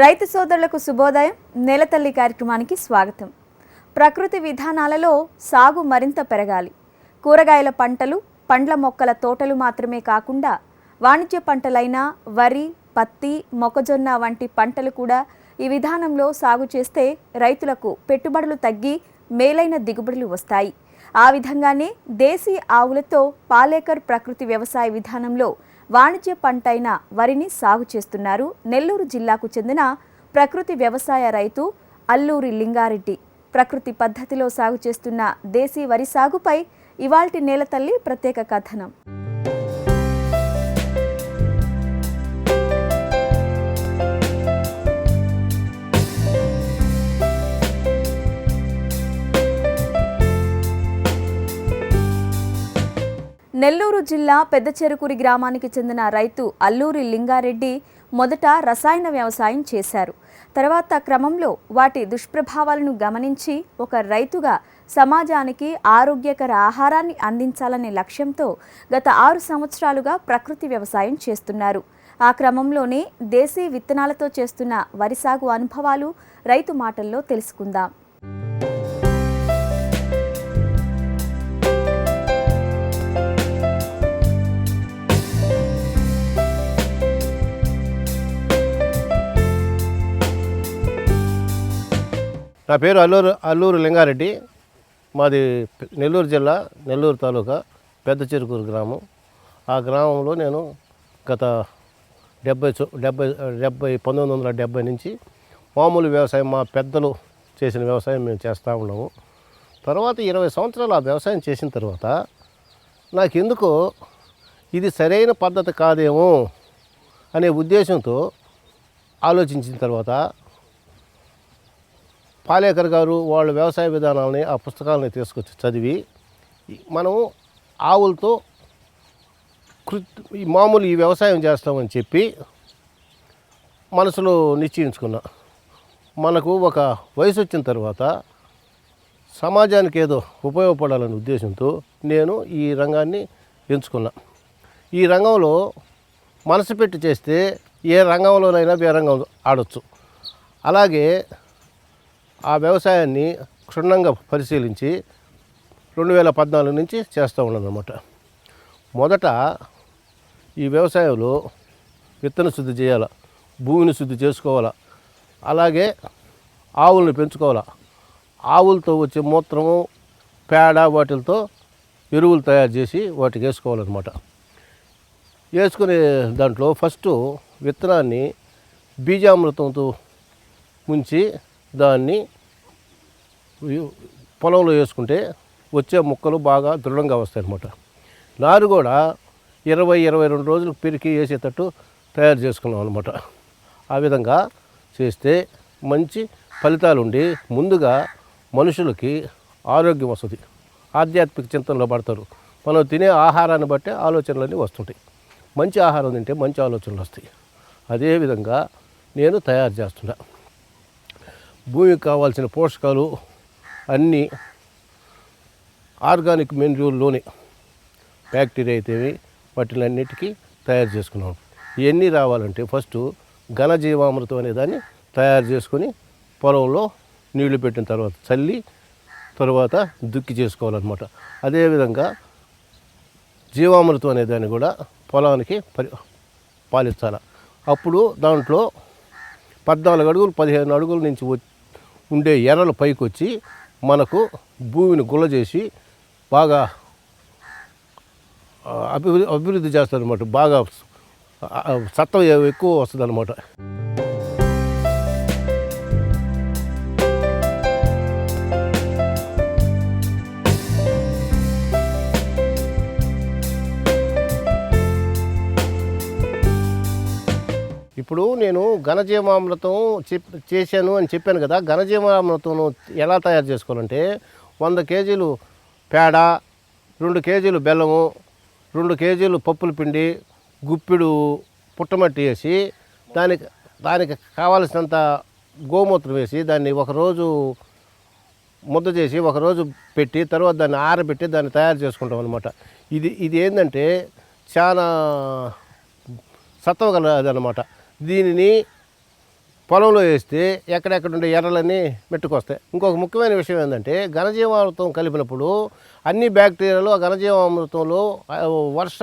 రైతు సోదరులకు శుభోదయం. నేలతల్లి కార్యక్రమానికి స్వాగతం. ప్రకృతి విధానాలలో సాగు మరింత పెరగాలి. కూరగాయల పంటలు పండ్ల మొక్కల తోటలు మాత్రమే కాకుండా వాణిజ్య పంటలైన వరి పత్తి మొక్కజొన్న వంటి పంటలు కూడా ఈ విధానంలో సాగు చేస్తే రైతులకు పెట్టుబడులు తగ్గి మేలైన దిగుబడులు వస్తాయి. ఆ విధంగానే దేశీ ఆవులతో పాలేకర్ ప్రకృతి వ్యవసాయ విధానంలో వాణిజ్య పంటైన వరిని సాగు చేస్తున్నారు. నెల్లూరు జిల్లాకు చెందిన ప్రకృతి వ్యవసాయ రైతు అల్లూరి లింగారెడ్డి. ప్రకృతి పద్ధతిలో సాగు చేస్తున్న దేశీ వరి సాగుపై ఇవాల్టి నేలతల్లి ప్రత్యేక కథనం. నెల్లూరు జిల్లా పెద్ద చెరుకురి గ్రామానికి చెందిన రైతు అల్లూరి లింగారెడ్డి మొదట రసాయన వ్యవసాయం చేశారు. తర్వాత క్రమంలో వాటి దుష్ప్రభావాలను గమనించి ఒక రైతుగా సమాజానికి ఆరోగ్యకర ఆహారాన్ని అందించాలనే లక్ష్యంతో గత ఆరు సంవత్సరాలుగా ప్రకృతి వ్యవసాయం చేస్తున్నారు. ఆ క్రమంలోనే దేశీ విత్తనాలతో చేస్తున్న వరి సాగు అనుభవాలు రైతు మాటల్లో తెలుసుకుందాం. నా పేరు అల్లూరు అల్లూరు లింగారెడ్డి. మాది నెల్లూరు జిల్లా నెల్లూరు తాలూకా పెద్ద చిరుకూరు గ్రామం. ఆ గ్రామంలో నేను గత డెబ్బై డెబ్బై డెబ్బై పంతొమ్మిది వందల డెబ్బై నుంచి మామూలు వ్యవసాయం మా పెద్దలు చేసిన వ్యవసాయం మేము చేస్తూ ఉన్నాము. తర్వాత ఇరవై సంవత్సరాలు ఆ వ్యవసాయం చేసిన తర్వాత నాకెందుకో ఇది సరైన పద్ధతి కాదేమో అనే ఉద్దేశంతో ఆలోచించిన తర్వాత పాలేకర్ గారు వాళ్ళ వ్యవసాయ విధానాలని ఆ పుస్తకాలని తీసుకొచ్చి చదివి మనం ఆవులతో కృత్ ఈ మామూలు ఈ వ్యవసాయం చేస్తామని చెప్పి మనసులో నిశ్చయించుకున్నా. మనకు ఒక వయసు వచ్చిన తర్వాత సమాజానికి ఏదో ఉపయోగపడాలనే ఉద్దేశంతో నేను ఈ రంగాన్ని ఎంచుకున్నా. ఈ రంగంలో మనసు పెట్టి చేస్తే ఏ రంగంలోనైనా ఏ రంగం ఆడొచ్చు. అలాగే ఆ వ్యవసాయాన్ని క్షుణ్ణంగా పరిశీలించి రెండు వేల పద్నాలుగు నుంచి చేస్తూ ఉన్నదన్నమాట. మొదట ఈ వ్యవసాయంలో విత్తన శుద్ధి చేయాల భూమిని శుద్ధి చేసుకోవాలా అలాగే ఆవులను పెంచుకోవాలా. ఆవులతో వచ్చే మూత్రము పేడ వాటిలతో ఎరువులు తయారు చేసి వాటికి వేసుకోవాలన్నమాట. వేసుకునే దాంట్లో ఫస్ట్ విత్తనాన్ని బీజామృతంతో ముంచి దాన్ని పొలంలో వేసుకుంటే వచ్చే మొక్కలు బాగా దృఢంగా వస్తాయి అన్నమాట. నారు కూడా ఇరవై ఇరవై రెండు రోజులు పెరికి వేసేటట్టు తయారు చేసుకున్నాం అనమాట ఆ విధంగా చేస్తే మంచి ఫలితాలు ఉండి ముందుగా మనుషులకి ఆరోగ్యం వస్తుంది. ఆధ్యాత్మిక చింతనలో పడతారు. మనం తినే ఆహారాన్ని బట్టే ఆలోచనలన్నీ వస్తుంటాయి. మంచి ఆహారం తింటే మంచి ఆలోచనలు వస్తాయి. అదేవిధంగా నేను తయారు చేస్తున్నా. భూమికి కావాల్సిన పోషకాలు అన్నీ ఆర్గానిక్ మెన్యూల్లోనే బ్యాక్టీరియా అయితేవి వాటిలన్నిటికీ తయారు చేసుకున్నాం. ఇవన్నీ రావాలంటే ఫస్ట్ ఘనజీవామృతం అనే దాన్ని తయారు చేసుకొని పొలంలో నీళ్ళు పెట్టిన తర్వాత చల్లి తర్వాత దుక్కి చేసుకోవాలన్నమాట. అదేవిధంగా జీవామృతం అనే దాన్ని కూడా పొలానికి పరి పాలించాలి. అప్పుడు దాంట్లో పద్నాలుగు అడుగులు పదిహేను అడుగుల నుంచి ఉండే ఎర్రలు పైకి వచ్చి మనకు భూమిని గుల్ల చేసి బాగా అభివృద్ధి అభివృద్ధి చేస్తారనమాట బాగా సత్వం ఎక్కువ వస్తుంది ఇప్పుడు నేను ఘనజీవామృతం చెప్ చేశాను అని చెప్పాను కదా ఘనజీవామృతం ఎలా తయారు చేసుకోవాలంటే వంద కేజీలు పేడ రెండు కేజీలు బెల్లము రెండు కేజీలు పప్పుల పిండి గుప్పిడు పుట్టమట్టి వేసి దానికి దానికి కావలసినంత గోమూత్రం వేసి దాన్ని ఒకరోజు ముద్ద చేసి ఒకరోజు పెట్టి తర్వాత దాన్ని ఆరబెట్టి దాన్ని తయారు చేసుకుంటాం అనమాట ఇది ఇది ఏంటంటే చాలా సత్వగలదనమాట దీనిని పొలంలో వేస్తే ఎక్కడెక్కడ ఉండే ఎర్రలన్నీ మెట్టుకొస్తాయి. ఇంకొక ముఖ్యమైన విషయం ఏంటంటే ఘనజీవామృతం కలిపినప్పుడు అన్ని బ్యాక్టీరియాలు ఆ ఘనజీవామృతంలో వర్ష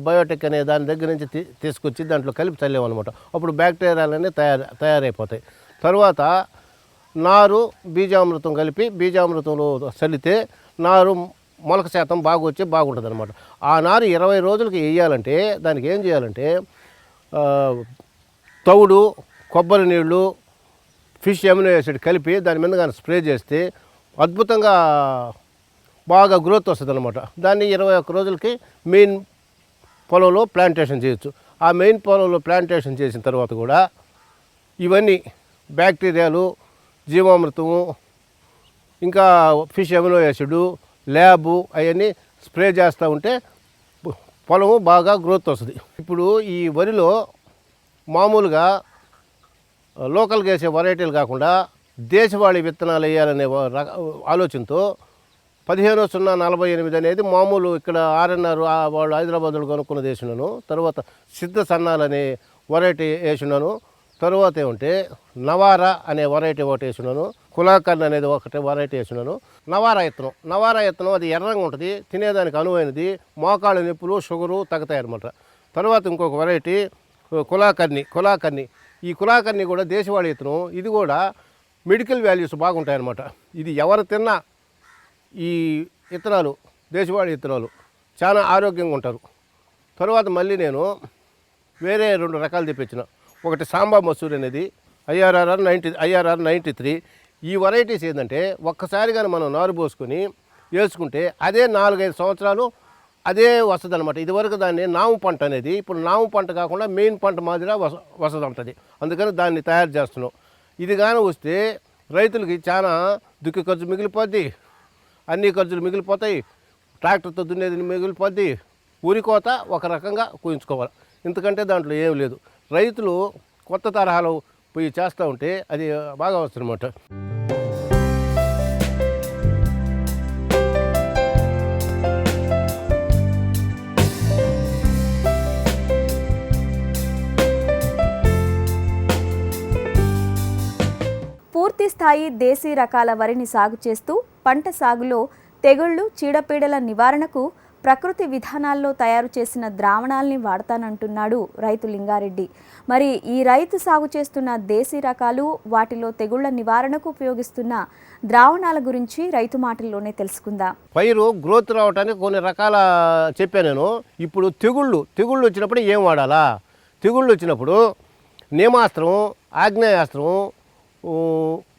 బయోటెక్ అనే దాని దగ్గర నుంచి తీ- తీసుకొచ్చి దాంట్లో కలిపి చల్లేమన్నమాట అప్పుడు బ్యాక్టీరియాలన్నీ తయారు తయారైపోతాయి. తర్వాత నారు బీజామృతం కలిపి బీజామృతంలో చల్లితే నారు మొలక శాతం బాగా వచ్చి బాగుంటుంది అనమాట ఆ నారు ఇరవై రోజులకి వేయాలంటే దానికి ఏం చేయాలంటే తవుడు కొబ్బరి నీళ్ళు ఫిష్ ఎమినో యాసిడ్ కలిపి దాని మీద కానీ స్ప్రే చేస్తే అద్భుతంగా బాగా గ్రోత్ వస్తుంది అనమాట దాన్ని ఇరవై ఒక్క రోజులకి మెయిన్ పొలంలో ప్లాంటేషన్ చేయొచ్చు. ఆ మెయిన్ పొలంలో ప్లాంటేషన్ చేసిన తర్వాత కూడా ఇవన్నీ బ్యాక్టీరియాలు జీవామృతము ఇంకా ఫిష్ ఎమినో యాసిడ్ ల్యాబు అవన్నీ స్ప్రే చేస్తూ ఉంటే పొలము బాగా గ్రోత్ వస్తుంది. ఇప్పుడు ఈ వరిలో మామూలుగా లోకల్గా వేసే వెరైటీలు కాకుండా దేశవాళీ విత్తనాలు వేయాలనే ఆలోచనతో పదిహేను సున్నా నలభై ఎనిమిది అనేది మామూలు ఇక్కడ ఆర్ఎన్ఆర్ వాళ్ళు హైదరాబాద్లో కొనుక్కున్న వేసినాను తర్వాత సిద్ధ సన్నాలు అనే వెరైటీ వేసినాను తర్వాత ఏమంటే నవారా అనే వెరైటీ ఒకటి వేసినాను కులాకర్ణ అనేది ఒకటి వెరైటీ వేసినాను. నవారా ఇత్తనం నవారా ఇత్తనం అది ఎర్రంగా ఉంటుంది తినేదానికి అనువైనది మోకాళ్ళ నొప్పులు షుగరు తగ్గుతాయి అనమాట తర్వాత ఇంకొక వెరైటీ కులాకర్ణి కులాకర్ణి. ఈ కులాకర్ణి కూడా దేశవాళీ ఇత్తనం ఇది కూడా మెడికల్ వాల్యూస్ బాగుంటాయి అన్నమాట ఇది ఎవరు తిన్నా ఈ ఇత్తనాలు దేశవాళీ ఇత్తనాలు చాలా ఆరోగ్యంగా ఉంటారు. తర్వాత మళ్ళీ నేను వేరే రెండు రకాలు తెప్పించిన. ఒకటి సాంబా మసూరి అనేది IRR ninety IRR ninety three. ఈ వెరైటీస్ ఏంటంటే ఒక్కసారిగా మనం నారు పోసుకొని వేసుకుంటే అదే నాలుగైదు సంవత్సరాలు అదే వస్తుంది అనమాట ఇదివరకు దాన్ని నాము పంట అనేది ఇప్పుడు నాము పంట కాకుండా మెయిన్ పంట మాదిరిగా వస వసతి ఉంటుంది అందుకని దాన్ని తయారు చేస్తున్నాం. ఇది కానీ వస్తే రైతులకి చాలా దుక్కి ఖర్చు మిగిలిపోద్ది అన్ని ఖర్చులు మిగిలిపోతాయి ట్రాక్టర్తో దున్నేది మిగిలిపోద్ది ఉరి కోత ఒక రకంగా కూయించుకోవాలి. ఎందుకంటే దాంట్లో ఏం లేదు. రైతులు కొత్త తరహాలో పోయి చేస్తూ ఉంటే అది బాగా వస్తుంది అన్నమాట స్థాయి దేశీ రకాల వరిని సాగు చేస్తూ పంట సాగులో తెగుళ్ళు చీడపీడల నివారణకు ప్రకృతి విధానాల్లో తయారు చేసిన ద్రావణాల్ని వాడతానంటున్నాడు రైతు లింగారెడ్డి. మరి ఈ రైతు సాగు చేస్తున్న దేశీ రకాలు వాటిలో తెగుళ్ళ నివారణకు ఉపయోగిస్తున్న ద్రావణాల గురించి రైతు మాటల్లోనే తెలుసుకుందాం. పైరు గ్రోత్ రావడానికి కొన్ని రకాల చెప్పాను నేను. ఇప్పుడు తెగుళ్ళు తెగుళ్ళు వచ్చినప్పుడు ఏం వాడాలా? తెగుళ్ళు వచ్చినప్పుడు నియమాస్త్రం ఆగ్నేయాస్త్రం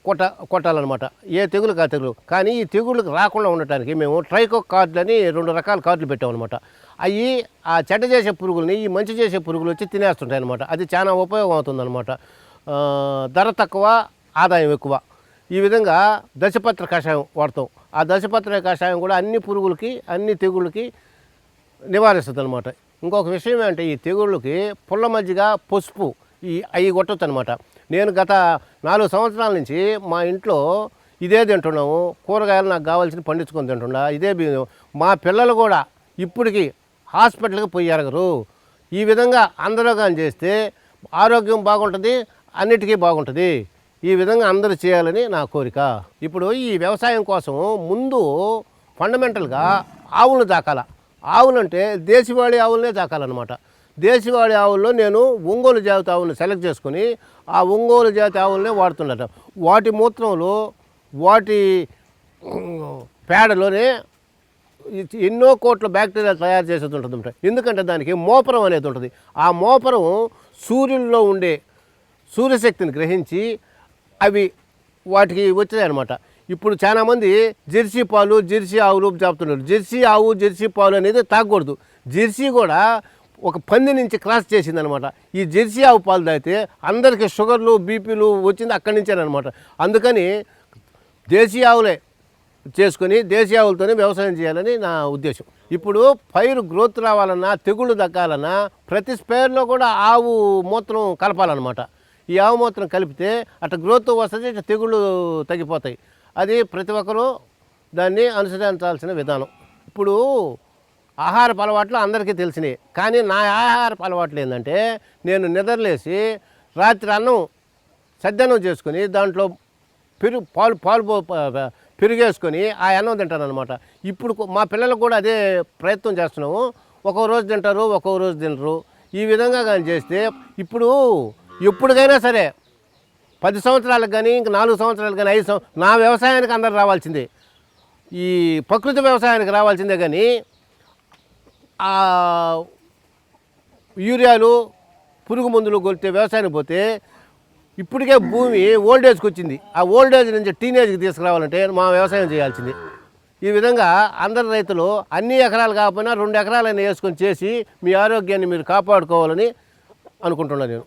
కొట్ట కొట్టాలన్నమాట. ఏ తెగులు కా తెగులు. కానీ ఈ తెగుళ్ళకి రాకుండా ఉండటానికి మేము ట్రైకో కార్డులు అని రెండు రకాల కార్డులు పెట్టామన్నమాట. అవి ఆ చెడ్డ చేసే పురుగుల్ని ఈ మంచి చేసే పురుగులు వచ్చి తినేస్తుంటాయి అనమాట అది చాలా ఉపయోగం అవుతుందన్నమాట. ధర తక్కువ ఆదాయం ఎక్కువ. ఈ విధంగా దశపత్ర కషాయం వాడతాం. ఆ దశపత్ర కషాయం కూడా అన్ని పురుగులకి అన్ని తెగుళ్ళకి నివారిస్తుంది అనమాట ఇంకొక విషయం ఏంటంటే ఈ తెగుళ్ళకి పుల్ల మజ్జిగ పసుపు ఈ అవి కొట్టచ్చు అనమాట నేను గత నాలుగు సంవత్సరాల నుంచి మా ఇంట్లో ఇదే తింటున్నాము. కూరగాయలు నాకు కావాల్సిన పండించుకొని తింటున్నా. ఇదే బియ్యం మా పిల్లలు కూడా ఇప్పటికీ హాస్పిటల్కి పోయి ఎరగరు. ఈ విధంగా అందరూ కానీ చేస్తే ఆరోగ్యం బాగుంటుంది అన్నిటికీ బాగుంటుంది. ఈ విధంగా అందరూ చేయాలని నా కోరిక. ఇప్పుడు ఈ వ్యవసాయం కోసం ముందు ఫండమెంటల్గా ఆవులను దాకాల. ఆవులంటే దేశవాళీ ఆవులనే దాకాలన్నమాట. దేశవాళీ ఆవుల్లో నేను ఒంగోలు జాతి ఆవులను సెలెక్ట్ చేసుకొని ఆ ఒంగోలు జాతి ఆవులనే వాడుతున్నట వాటి మూత్రంలో వాటి పేడలోనే ఎన్నో కోట్ల బ్యాక్టీరియా తయారు చేసేది ఉంటుంది ఎందుకంటే దానికి మోపరం అనేది ఉంటుంది. ఆ మోపరం సూర్యుల్లో ఉండే సూర్యశక్తిని గ్రహించి అవి వాటికి వచ్చాయన్నమాట. ఇప్పుడు చాలామంది జెర్సీ పాలు జెర్సీ ఆవులు చెప్తున్నారు జెర్సీ ఆవు జెర్సీ పాలు అనేది తాగకూడదు. జెర్సీ కూడా ఒక పంది నుంచి క్రాస్ చేసింది అనమాట ఈ జెర్సీ ఆవు పాలు తాగితే అందరికీ షుగర్లు బీపీలు వచ్చింది అక్కడి నుంచేనమాట అందుకని దేశీయ ఆవులే చేసుకొని దేశీయ ఆవులతోనే వ్యవసాయం చేయాలని నా ఉద్దేశం. ఇప్పుడు పైరు గ్రోత్ రావాలన్నా తెగుళ్ళు దక్కాలన్నా ప్రతి స్పేర్లో కూడా ఆవు మూత్రం కలపాలన్నమాట. ఈ ఆవు మూత్రం కలిపితే అట్లా గ్రోత్ వస్తుంది ఇట్లా తెగుళ్ళు తగ్గిపోతాయి. అది ప్రతి ఒక్కరూ దాన్ని అనుసరించాల్సిన విధానం. ఇప్పుడు ఆహారపు అలవాట్లు అందరికీ తెలిసినాయి. కానీ నా ఆహారపు అలవాట్లు ఏంటంటే నేను నిద్రలేసి రాత్రి అన్నం సద్దనం చేసుకొని దాంట్లో పెరుగు పాలు పాలు పెరిగేసుకొని ఆ అన్నం తింటాను అనమాట ఇప్పుడు మా పిల్లలకు కూడా అదే ప్రయత్నం చేస్తున్నాము. ఒక్కో రోజు తింటారు ఒక్కో రోజు తినరు. ఈ విధంగా కానీ చేస్తే ఇప్పుడు ఎప్పుడుకైనా సరే పది సంవత్సరాలకు కానీ ఇంక నాలుగు సంవత్సరాలకు కానీ ఐదు సంవత్సరాలు నా వ్యవసాయానికి అందరు రావాల్సిందే. ఈ ప్రకృతి వ్యవసాయానికి రావాల్సిందే కానీ యూరియాలు పురుగు మందులు కొలితే వ్యవసాయానికి పోతే ఇప్పటికే భూమి ఓల్డేజ్కి వచ్చింది. ఆ ఓల్డేజ్ నుంచి టీనేజ్కి తీసుకురావాలంటే మా వ్యవసాయం చేయాల్సింది. ఈ విధంగా అందరు రైతులు అన్ని ఎకరాలు కాకపోయినా రెండు ఎకరాలైనా వేసుకొని చేసి మీ ఆరోగ్యాన్ని మీరు కాపాడుకోవాలని అనుకుంటున్నాను నేను.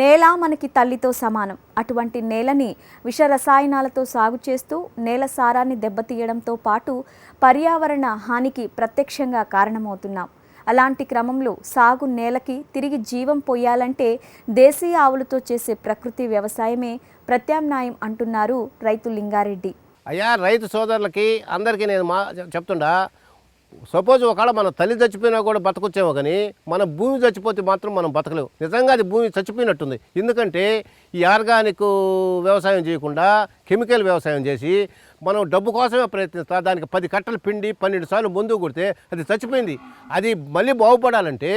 నేల మనకి తల్లితో సమానం. అటువంటి నేలని విష రసాయనాలతో సాగు చేస్తూ నేల సారాన్ని దెబ్బతీయడంతో పాటు పర్యావరణ హానికి ప్రత్యక్షంగా కారణమవుతున్నాం. అలాంటి క్రమంలో సాగు నేలకి తిరిగి జీవం పోయాలంటే దేశీయ ఆవులతో చేసే ప్రకృతి వ్యవసాయమే ప్రత్యామ్నాయం అంటున్నారు రైతు లింగారెడ్డి. అయ్యా రైతు సోదరులకి అందరికీ నేను మా చెప్తుండా సపోజ్ ఒకవేళ మన తల్లి చచ్చిపోయినా కూడా బతకొచ్చేమో కానీ మన భూమి చచ్చిపోతే మాత్రం మనం బతకలేము. నిజంగా అది భూమి చచ్చిపోయినట్టుంది. ఎందుకంటే ఈ ఆర్గానిక్ వ్యవసాయం చేయకుండా కెమికల్ వ్యవసాయం చేసి మనం డబ్బు కోసమే ప్రయత్నిస్తా. దానికి పది కట్టలు పిండి పన్నెండు సార్లు ముందు కొడితే అది చచ్చిపోయింది. అది మళ్ళీ బాగుపడాలంటే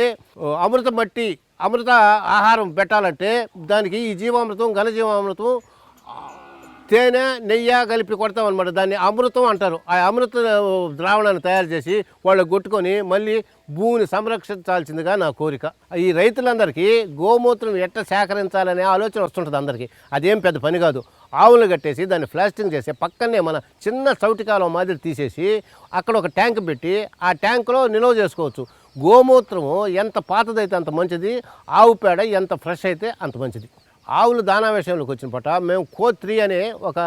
అమృత మట్టి అమృత ఆహారం పెట్టాలంటే దానికి ఈ జీవామృతం ఘనజీవామృతం తేనె నెయ్యి కలిపి కొడతాం అనమాట దాన్ని అమృతం అంటారు. ఆ అమృత ద్రావణాన్ని తయారు చేసి వాళ్ళు కొట్టుకొని మళ్ళీ భూమిని సంరక్షించాల్సిందిగా నా కోరిక. ఈ రైతులందరికీ గోమూత్రం ఎట్ట సేకరించాలనే ఆలోచన వస్తుంటుంది అందరికీ. అదేం పెద్ద పని కాదు. ఆవులు కట్టేసి దాన్ని ప్లాస్టింగ్ చేసి పక్కనే మన చిన్న చౌటికాలం మాదిరి తీసేసి అక్కడ ఒక ట్యాంక్ పెట్టి ఆ ట్యాంకులో నిల్వ చేసుకోవచ్చు. గోమూత్రము ఎంత పాతదైతే అంత మంచిది ఆవు పేడ ఎంత ఫ్రెష్ అయితే అంత మంచిది. ఆవులు దానా విషయంలోకి వచ్చిన పట మేము కోత్రి అనే ఒక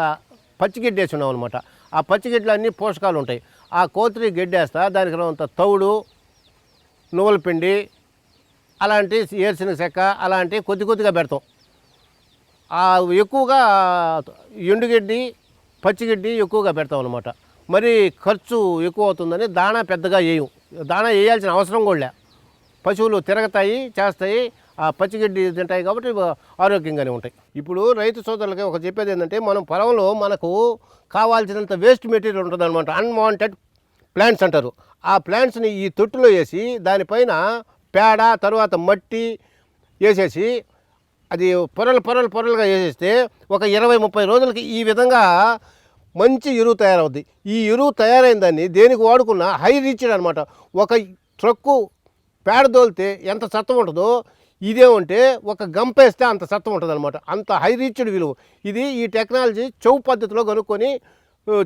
పచ్చిగడ్డి వేసి ఉన్నాం అనమాట ఆ పచ్చిగడ్డలో అన్ని పోషకాలు ఉంటాయి. ఆ కోత్రి గడ్డి వేస్తా దానికి అంత తౌడు నువ్వుల పిండి అలాంటి ఏర్చిన చెక్క అలాంటి కొద్ది కొద్దిగా పెడతాం. ఆ ఎక్కువగా ఎండుగడ్డి పచ్చిగడ్డి ఎక్కువగా పెడతాం అనమాట మరి ఖర్చు ఎక్కువ అవుతుందని దాణా పెద్దగా వేయం. దాణా వేయాల్సిన అవసరం కూడా పశువులు తిరగతాయి చేస్తాయి. పచ్చిగడ్డి తింటాయి కాబట్టి ఆరోగ్యంగానే ఉంటాయి. ఇప్పుడు రైతు సోదరులకి ఒక చెప్పేది ఏంటంటే మనం పొలంలో మనకు కావాల్సినంత వేస్ట్ మెటీరియల్ ఉంటుంది అనమాట అన్వాంటెడ్ ప్లాంట్స్ అంటారు. ఆ ప్లాంట్స్ని ఈ తొట్టులో వేసి దానిపైన పేడ తర్వాత మట్టి వేసేసి అది పొరలు పొరలు పొరలుగా వేసేస్తే ఒక ఇరవై ముప్పై రోజులకి ఈ విధంగా మంచి ఎరువు తయారవుద్ది. ఈ ఎరువు తయారైన దాన్ని దేనికి వాడుకున్నా హై రీచ్ అనమాట ఒక ట్రక్కు పేడ దోలితే ఎంత సత్వం ఉంటుందో ఇదేమంటే ఒక గంపేస్తే అంత సత్వం ఉంటుంది అనమాట అంత హై రీచ్డ్ విలువ. ఇది ఈ టెక్నాలజీ చౌ పద్ధతిలో కనుక్కొని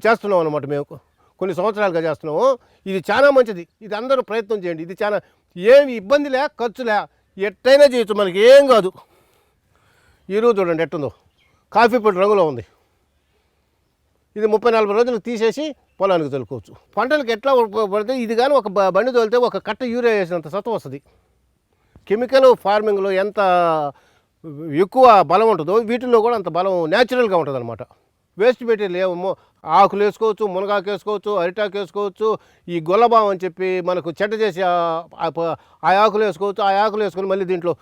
చేస్తున్నాం అనమాట మేము. కొన్ని సంవత్సరాలుగా చేస్తున్నాము. ఇది చాలా మంచిది. ఇది అందరూ ప్రయత్నం చేయండి. ఇది చాలా ఏమి ఇబ్బంది లే ఖర్చు లే. ఎట్టయినా చేయొచ్చు. మనకి ఏం కాదు. ఈరోజు చూడండి ఎట్టుందో. కాఫీ పొడి రంగులో ఉంది. ఇది ముప్పై నలభై రోజులు తీసేసి పొలానికి తొలుకోవచ్చు. పంటలకు ఎట్లా ఉపయోగపడితే ఇది కానీ ఒక బండి తోలితే ఒక కట్ట యూరియా వేసినంత సత్వం వస్తుంది. కెమికల్ ఫార్మింగ్లో ఎంత ఎక్కువ బలం ఉంటుందో వీటిల్లో కూడా అంత బలం న్యాచురల్గా ఉంటుంది అనమాట వేస్ట్ మెటీరియల్ ఏమో ఆకులు వేసుకోవచ్చు మునగాకు వేసుకోవచ్చు అరిటాకు వేసుకోవచ్చు ఈ గొల్లబాం అని చెప్పి మనకు చెడ్డ చేసి ఆ- ఆకులు వేసుకోవచ్చు ఆ ఆకులు వేసుకొని మళ్ళీ దీంట్లో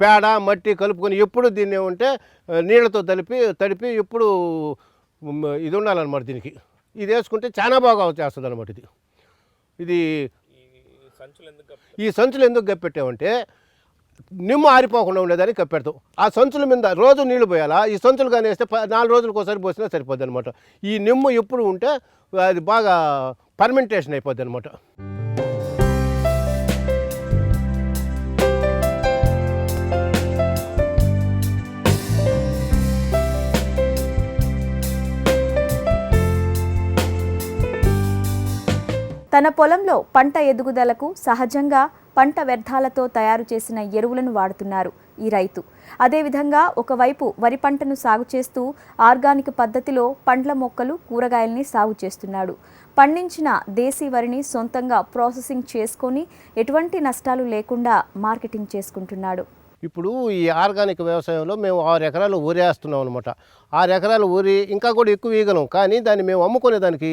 పేడ మట్టి కలుపుకొని ఎప్పుడు దీన్ని ఉంటే నీళ్ళతో తలిపి తడిపి ఎప్పుడు ఇది ఉండాలన్నమాట దీనికి. ఇది వేసుకుంటే చాలా బాగా చేస్తుంది అనమాట ఇది. ఇది ఈ సంచులు ఎందుకు కప్పెట్టామంటే నిమ్మ ఆరిపోకుండా ఉండేదాన్ని కప్పెడతాం ఆ సంచుల మీద రోజు నీళ్ళు పోయాలా? ఈ సంచులు కానీ వేస్తే నాలుగు రోజులకు ఒకసారి పోసినా సరిపోద్ది అనమాట ఈ నిమ్మ ఎప్పుడు ఉంటే అది బాగా పర్మెంటేషన్ అయిపోద్ది అనమాట తన పొలంలో పంట ఎదుగుదలకు సహజంగా పంట వ్యర్థాలతో తయారు చేసిన ఎరువులను వాడుతున్నారు ఈ రైతు. అదేవిధంగా ఒకవైపు వరి పంటను సాగు చేస్తూ ఆర్గానిక్ పద్ధతిలో పండ్ల మొక్కలు కూరగాయల్ని సాగు చేస్తున్నాడు. పండించిన దేశీ వరిని సొంతంగా ప్రాసెసింగ్ చేసుకొని ఎటువంటి నష్టాలు లేకుండా మార్కెటింగ్ చేసుకుంటున్నాడు. ఇప్పుడు ఈ ఆర్గానిక్ వ్యవసాయంలో మేము ఆరు ఎకరాలు ఊరేస్తున్నాం అనమాట ఆరు ఎకరాలు ఊరి ఇంకా కూడా ఎక్కువ వేయగలం. కానీ దాన్ని మేము అమ్ముకునే దానికి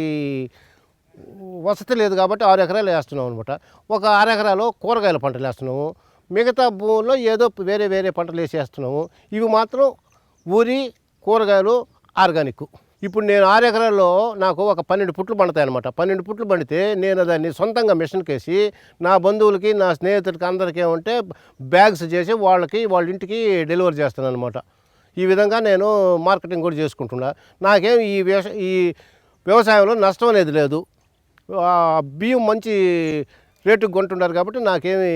వసతి లేదు కాబట్టి ఆరు ఎకరాలు వేస్తున్నాం అనమాట ఒక ఆరు ఎకరాలు కూరగాయల పంటలు వేస్తున్నాము. మిగతా భూముల్లో ఏదో వేరే వేరే పంటలు వేసేస్తున్నాము. ఇవి మాత్రం ఊరి కూరగాయలు ఆర్గానిక్. ఇప్పుడు నేను ఆరు ఎకరాల్లో నాకు ఒక పన్నెండు పుట్లు పండుతాయి అనమాట పన్నెండు పుట్లు పండితే నేను దాన్ని సొంతంగా మిషన్కి వేసి నా బంధువులకి నా స్నేహితులకి అందరికీ ఏమంటే బ్యాగ్స్ చేసి వాళ్ళకి వాళ్ళ ఇంటికి డెలివరీ చేస్తాను అనమాట ఈ విధంగా నేను మార్కెటింగ్ కూడా చేసుకుంటున్నా. నాకేం ఈ వ్యవస ఈ వ్యవసాయంలో నష్టం అనేది లేదు. బియ్యం మంచి రేటుకు కొంటున్నారు కాబట్టి నాకేమీ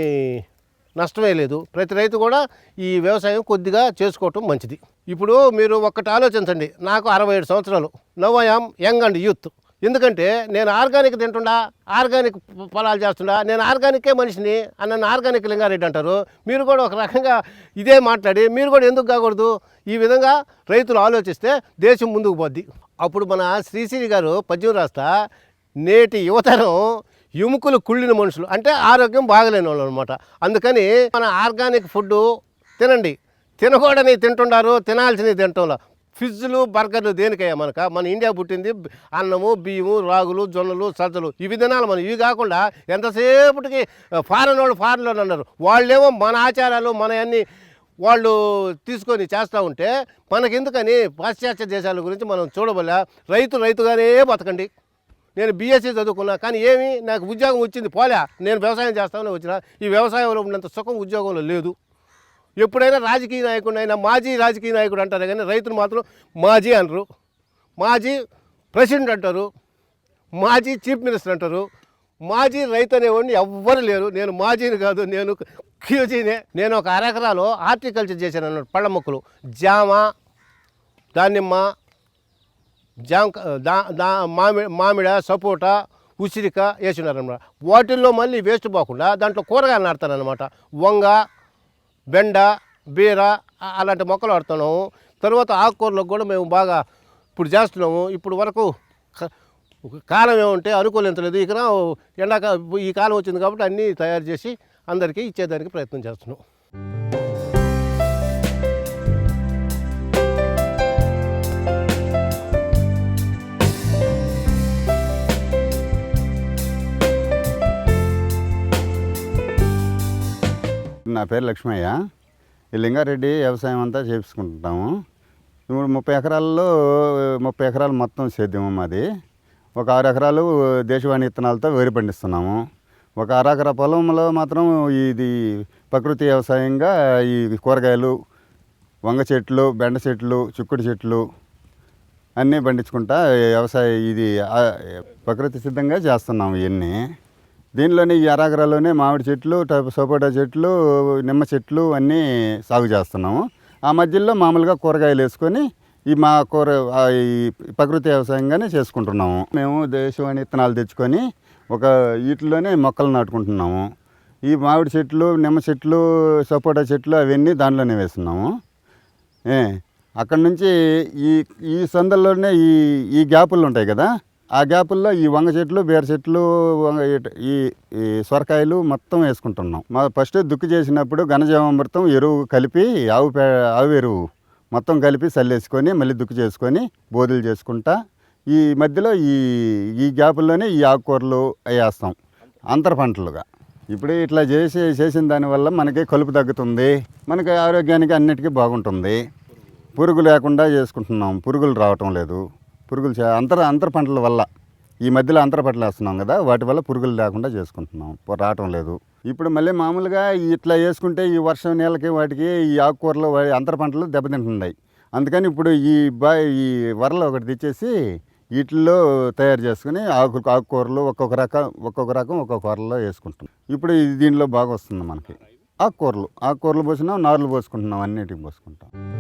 నష్టమే లేదు. ప్రతి రైతు కూడా ఈ వ్యవసాయం కొద్దిగా చేసుకోవటం మంచిది. ఇప్పుడు మీరు ఒక్కటి ఆలోచించండి. నాకు అరవై ఏడు సంవత్సరాలు. Now I am young and youth. ఎందుకంటే నేను ఆర్గానిక్ తింటుండా ఆర్గానిక్ పొలాలు చేస్తుండా నేను ఆర్గానికే మనిషిని అని నన్ను ఆర్గానిక్ లింగారెడ్డి అంటారు. మీరు కూడా ఒక రకంగా ఇదే మాట్లాడి మీరు కూడా ఎందుకు కాకూడదు? ఈ విధంగా రైతులు ఆలోచిస్తే దేశం ముందుకు పోద్ది. అప్పుడు మన శ్రీశ్రీ గారు పద్యం రాస్తా నేటి యువతరం ఎముకలు కుళ్ళిన మనుషులు అంటే ఆరోగ్యం బాగలేని వాళ్ళు అనమాట అందుకని మన ఆర్గానిక్ ఫుడ్ తినండి. తినకూడని తింటున్నారు తినాల్సినవి తింటాం ఫిజ్జులు బర్గర్లు దేనికయ్యా మనక? మన ఇండియా పుట్టింది అన్నము బియ్యము రాగులు జొన్నలు సజ్జలు. ఇవి తినాలి మనం. ఇవి కాకుండా ఎంతసేపటికి ఫారెన్ వాళ్ళు ఫారెన్లో అన్నారు. వాళ్ళేమో మన ఆచారాలు మన అన్నీ వాళ్ళు తీసుకొని చేస్తూ ఉంటే మనకెందుకని పాశ్చాత్య దేశాల గురించి మనం చూడబోలే? రైతు రైతుగానే బతకండి. నేను బీఎస్సీ చదువుకున్నా కానీ ఏమి? నాకు ఉద్యోగం వచ్చింది పోలే. నేను వ్యవసాయం చేస్తామని వచ్చిన ఈ వ్యవసాయంలో ఉన్నంత సుఖం ఉద్యోగంలో లేదు. ఎప్పుడైనా రాజకీయ నాయకుడు అయినా మాజీ రాజకీయ నాయకుడు అంటారు కానీ రైతులు మాత్రం మాజీ అనరు. మాజీ ప్రెసిడెంట్ అంటారు మాజీ చీఫ్ మినిస్టర్ అంటారు. మాజీ రైతు అనేవాడిని ఎవ్వరు లేరు. నేను మాజీని కాదు నేను క్యూజీనే. నేను ఒక అరెకరాలో హార్టికల్చర్ చేశాను అన్నాడు పళ్ళ మొక్కలు. జామ దానిమ్మ జాంక దా దా మామిడి మామిడ సపోటా ఉసిరిక వేసినారనమాట వాటిల్లో మళ్ళీ వేస్ట్ పోకుండా దాంట్లో కూరగాయలు నాడతానమాట వంగ బెండ బీర అలాంటి మొక్కలు ఆడుతున్నాము తర్వాత ఆకుకూరలకు కూడా మేము బాగా ఇప్పుడు చేస్తున్నాము. ఇప్పుడు వరకు కాలం ఏమంటే అనుకూలించలేదు ఇక్కడ ఎండాక ఈ కాలం వచ్చింది కాబట్టి అన్నీ తయారు చేసి అందరికీ ఇచ్చేదానికి ప్రయత్నం చేస్తున్నాం. నా పేరు లక్ష్మయ్య. ఈ లింగారెడ్డి వ్యవసాయం అంతా చేపించుకుంటాము ఇప్పుడు ముప్పై ఎకరాల్లో ముప్పై ఎకరాలు మొత్తం సేద్యము మాది. ఒక ఆరు ఎకరాలు దేశవాణి విత్తనాలతో వేరు పండిస్తున్నాము. ఒక అరకర పొలంలో మాత్రం ఇది ప్రకృతి వ్యవసాయంగా ఈ కూరగాయలు వంగ చెట్లు బెండ చెట్లు చిక్కుడు చెట్లు అన్నీ పండించుకుంటా వ్యవసాయ ఇది ప్రకృతి సిద్ధంగా చేస్తున్నాము ఇవన్నీ. దీనిలోనే ఈ అరాగరాలోనే మామిడి చెట్లు సపోటా చెట్లు నిమ్మ చెట్లు అన్నీ సాగు చేస్తున్నాము. ఆ మధ్యలో మామూలుగా కూరగాయలు వేసుకొని ఈ మా కూర ఈ ప్రకృతి వ్యవసాయంగానే చేసుకుంటున్నాము. మేము దేశవాణి విత్తనాలు తెచ్చుకొని ఒక వీటిలోనే మొక్కలు నాటుకుంటున్నాము. ఈ మామిడి చెట్లు నిమ్మ చెట్లు సపోటా చెట్లు అవన్నీ దానిలోనే వేస్తున్నాము. ఏ, అక్కడ నుంచి ఈ ఈ సందల్లోనే ఈ ఈ గ్యాపులు ఉంటాయి కదా ఆ గ్యాపుల్లో ఈ వంగ చెట్లు బీర చెట్లు వంగ ఈ ఈ సొరకాయలు మొత్తం వేసుకుంటున్నాం. మా ఫస్ట్ దుక్కు చేసినప్పుడు ఘనజీవామృతం ఎరువు కలిపి ఆవు పే ఆవు ఎరువు మొత్తం కలిపి చల్లేసుకొని మళ్ళీ దుక్కు చేసుకొని బోధులు చేసుకుంటా. ఈ మధ్యలో ఈ ఈ గ్యాపుల్లోనే ఈ ఆకుకూరలు వేస్తాం అంతర పంటలుగా. ఇప్పుడు ఇట్లా చేసి చేసిన దానివల్ల మనకి కలుపు తగ్గుతుంది మనకి ఆరోగ్యానికి అన్నిటికీ బాగుంటుంది. పురుగు లేకుండా చేసుకుంటున్నాం పురుగులు రావటం లేదు. పురుగులు చే- అంతర అంతర పంటల వల్ల ఈ మధ్యలో అంతర పంటలు వేస్తున్నాం కదా వాటి వల్ల పురుగులు లేకుండా చేసుకుంటున్నాం. రావటం లేదు. ఇప్పుడు మళ్ళీ మామూలుగా ఇట్లా వేసుకుంటే ఈ వర్షం నీళ్ళకి వాటికి ఈ ఆకుకూరలు అంతర పంటలు దెబ్బతింటున్నాయి. అందుకని ఇప్పుడు ఈ బా ఈ వరలు ఒకటి తెచ్చేసి వీటిల్లో తయారు చేసుకుని ఆకు ఆకుకూరలు ఒక్కొక్క రకం ఒక్కొక్క రకం ఒక్కొక్క కూరలో వేసుకుంటాం ఇప్పుడు దీనిలో బాగా వస్తుంది మనకి. ఆకుకూరలు ఆకుకూరలు పోసినాం నార్లు పోసుకుంటున్నాం అన్నిటికి పోసుకుంటాం.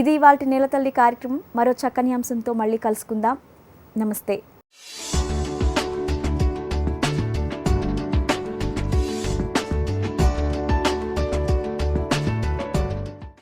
ఇది వాటి నేలతల్లి కార్యక్రమం. మరో చక్కని అంశంతో మళ్ళీ కలుసుకుందాం. నమస్తే.